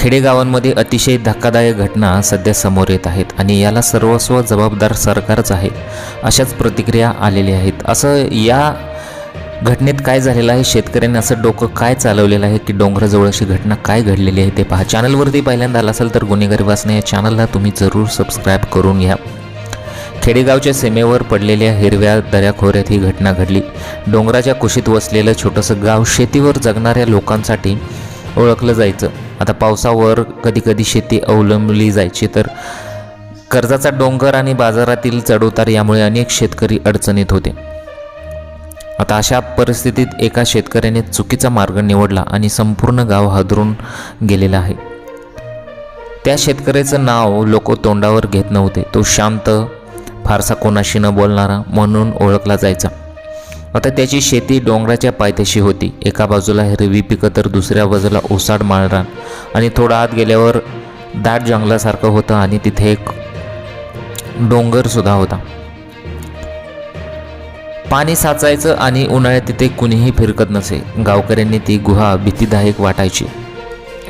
खेडेगावांमध्ये अतिशय धक्कादायक घटना सध्या समोर येत आहेत आणि याला सर्वस्व जबाबदार सरकारच आहे अशाच प्रतिक्रिया आलेल्या आहेत. असं या घटनेत काय झालेलं आहे? शेतकऱ्यांनी असं डोकं काय चालवलेलं आहे की डोंगराजवळ अशी घटना काय घडलेली आहे ते पहा. चॅनलवरती पहिल्यांदा आला असेल तर गुन्हेगारी वाचणं या चॅनलला तुम्ही जरूर सबस्क्राईब करून घ्या. खेडेगावच्या सीमेवर पडलेल्या हिरव्या दऱ्याखोऱ्यात ही घटना घडली. डोंगराच्या कुशीत वसलेलं छोटंसं गाव शेतीवर जगणाऱ्या लोकांसाठी ओळखलं जायचं. आता पावसावर कधीकधी शेती अवलंबली जायची तर कर्जाचा डोंगर आणि बाजारातील चढउतार यामुळे अनेक शेतकरी अडचणीत होते. आता अशा परिस्थितीत एका शेतकऱ्याने चुकीचा मार्ग निवडला आणि संपूर्ण गाव हादरून गेलेलं आहे. त्या शेतकऱ्याचं नाव लोक तोंडावर घेत नव्हते. तो शांत फारसा कोणाशी न बोलणारा म्हणून ओळखला जायचा. आता त्याची शेती डोंगराच्या पायथ्याशी होती. एका बाजूला हिरवी पिकं तर दुसऱ्या बाजूला ओसाड माळरान. आणि थोडं आत गेल्यावर दाट जंगलासारखं होतं आणि तिथे एक डोंगरसुद्धा होता. पाणी साचायचं आणि उन्हाळ्यात तिथे कुणीही फिरकत नसे. गावकऱ्यांनी ती गुहा भीतीदायक वाटायची.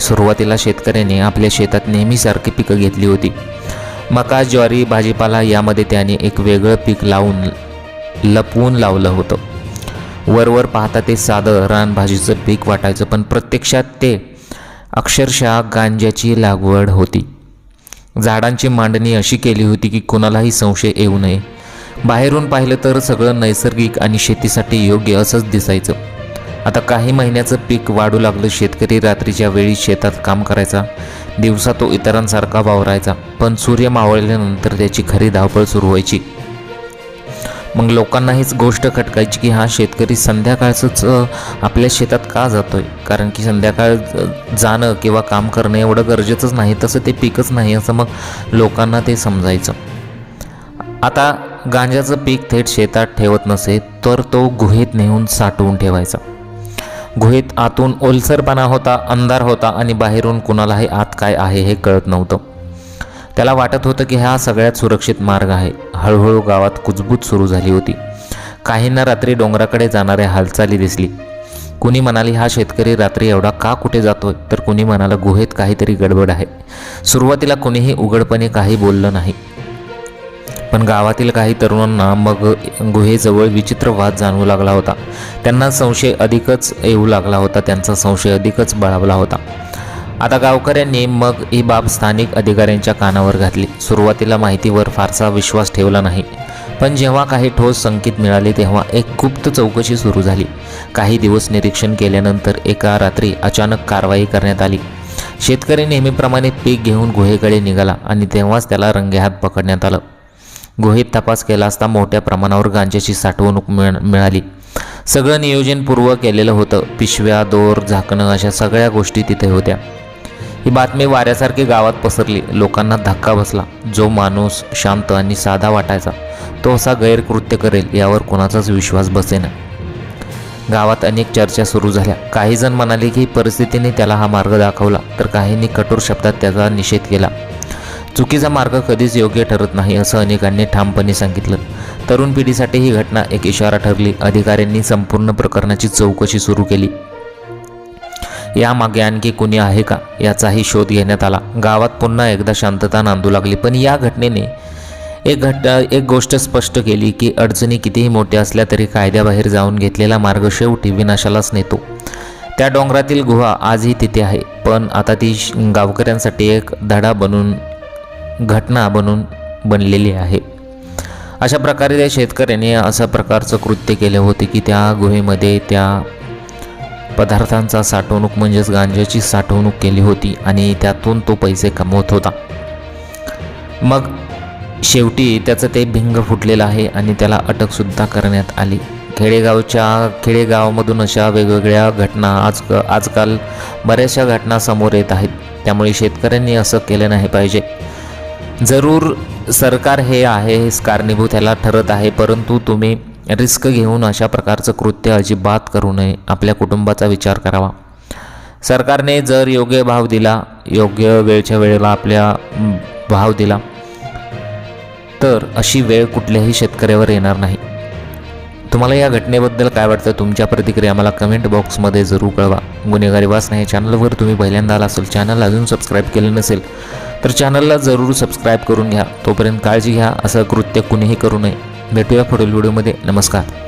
सुरुवातीला शेतकऱ्याने आपल्या शेतात नेहमीसारखी पिकं घेतली होती. मका ज्वारी भाजीपाला यामध्ये त्याने एक वेगळं पीक लावून लपवून लावलं होतं. वरवर पाहता ते साधं रानभाजीचं पीक वाटायचं पण प्रत्यक्षात ते अक्षरशः गांज्याची लागवड होती. झाडांची मांडणी अशी केली होती की कोणालाही संशय येऊ नये. बाहेरून पाहिलं तर सगळं नैसर्गिक आणि शेतीसाठी योग्य असंच दिसायचं. आता काही महिन्याचं पीक वाढू लागलं शेतकरी रात्रीच्या वेळी शेतात काम करायचा दिवसा तो इतरांसारखा वावरायचा पण सूर्य मावळल्यानंतर त्याची खरी धावपळ सुरू व्हायची. मग लोकांना हीच गोष्ट खटकायची की हा शेतकरी संध्याकाळचंच आपल्या शेतात का जातोय? कारण की संध्याकाळ जाणं किंवा काम करणं एवढं गरजेचंच नाही तसं ते पीकच नाही असं मग लोकांना ते समजायचं. आता गांजाचं पीक थेट शेतात ठेवत नसे तर तो गुहेत नेऊन साठवून ठेवायचा. गुहेत आतून ओलसरपणा होता अंधार होता आणि बाहेरून कुणालाही आत काय आहे हे कळत नव्हतं. त्याला वाटत होतं की हा सगळ्यात सुरक्षित मार्ग आहे. हळूहळू गावात कुजबूज सुरू झाली होती. काहींना रात्री डोंगराकडे जाणाऱ्या हालचाली दिसली. कुणी म्हणाली हा शेतकरी रात्री एवढा का कुठे जातोय तर कुणी म्हणाला गुहेत काहीतरी गडबड आहे सुरुवातीला कुणीही उघडपणे काही बोललं नाही. पण गावातील काही तरुणांना मग गुहेजवळ विचित्र वाद जाणवू लागला होता. त्यांना संशय अधिकच येऊ लागला होता. त्यांचा संशय अधिकच बळावला होता. आता गावकऱ्यांनी मग ही बाब स्थानिक अधिकाऱ्यांच्या कानावर घातली. सुरुवातीला माहितीवर फारसा विश्वास ठेवला नाही. पण जेव्हा काही ठोस संकेत मिळाले तेव्हा एक गुप्त चौकशी सुरू झाली. काही दिवस निरीक्षण केल्यानंतर एका रात्री अचानक कारवाई करण्यात आली. शेतकरी नेहमीप्रमाणे पीक घेऊन गुहेकडे निघाला आणि तेव्हाच त्याला रंगेहात पकडण्यात आलं. गुहेत तपास केला असता मोठ्या प्रमाणावर गांज्याची साठवणूक मिळ मिळाली. सगळं नियोजनपूर्वक केलेलं होतं. पिशव्या दोर झाकणं अशा सगळ्या गोष्टी तिथे होत्या. ही बातमी वाऱ्यासारखी गावात पसरली. लोकांना धक्का बसला. जो माणूस शांत आणि साधा वाटायचा तो असा गैरकृत्य करेल यावर कोणाचाच विश्वास बसेना. गावात अनेक चर्चा सुरू झाल्या. काही जण म्हणाले की परिस्थितीने त्याला हा मार्ग दाखवला तर काहींनी कठोर शब्दात त्याचा निषेध केला. चुकीचा मार्ग कधीच योग्य ठरत नाही असं अनेकांनी ठामपणे सांगितलं. तरुण पिढीसाठी ही घटना एक इशारा ठरली. अधिकाऱ्यांनी संपूर्ण प्रकरणाची चौकशी सुरू केली. यामागे आणखी कुणी आहे का? याचाही शोध घेण्यात आला. गावात पुन्हा एकदा शांतता नांदू लागली. पण या घटनेने एक घट एक गोष्ट स्पष्ट केली की अडचणी कितीही मोठ्या असल्या तरी कायद्याबाहेर जाऊन घेतलेला मार्ग शेवटी विनाशालाच नेतो. त्या डोंगरातील गुहा आजही तिथे आहे. पण आता ती श- गावकऱ्यांसाठी एक धडा बनून घटना बनून बनलेली आहे. अशा प्रकारे त्या शेतकऱ्याने अशा प्रकारचं कृत्य केले होते की त्या गुहेमध्ये त्या पदार्थांचा साठवणूक म्हणजेच गांजाची साठवणूक केली होती आणि त्यातून तो पैसे कमवत होता. मग शेवटी त्याचं ते भिंग फुटलेलं आहे आणि त्याला अटकसुद्धा करण्यात आली. खेडेगावच्या खेडेगावामधून अशा वेगवेगळ्या घटना आज आजकाल बऱ्याचशा घटना समोर येत आहेत. त्यामुळे शेतकऱ्यांनी असं केलं नाही पाहिजे. जरूर सरकार हे आहे हेच कारणीभूत ह्याला ठरत आहे परंतु तुम्ही रिस्क घेऊन अशा प्रकारचं कृत्य अजिबात करू नये. आपल्या कुटुंबाचा विचार करावा. सरकारने जर योग्य भाव दिला योग्य वेळच्या वेळेला आपल्या भाव दिला तर अशी वेळ कुठल्याही शेतकऱ्यावर येणार नाही. तुम्हाला या घटनेबद्दल काय वाटतं? तुमच्या प्रतिक्रिया मला कमेंट बॉक्समध्ये जरूर कळवा. गुन्हेगारी वाचना नाही चॅनलवर तुम्ही पहिल्यांदा आला असेल चॅनल अजून सबस्क्राईब केलं नसेल तर चॅनलला जरूर सबस्क्राईब करून घ्या. तोपर्यंत काळजी घ्या. असं कृत्य कुणीही करू नये. भेटूया पुढील व्हिडिओमध्ये. नमस्कार.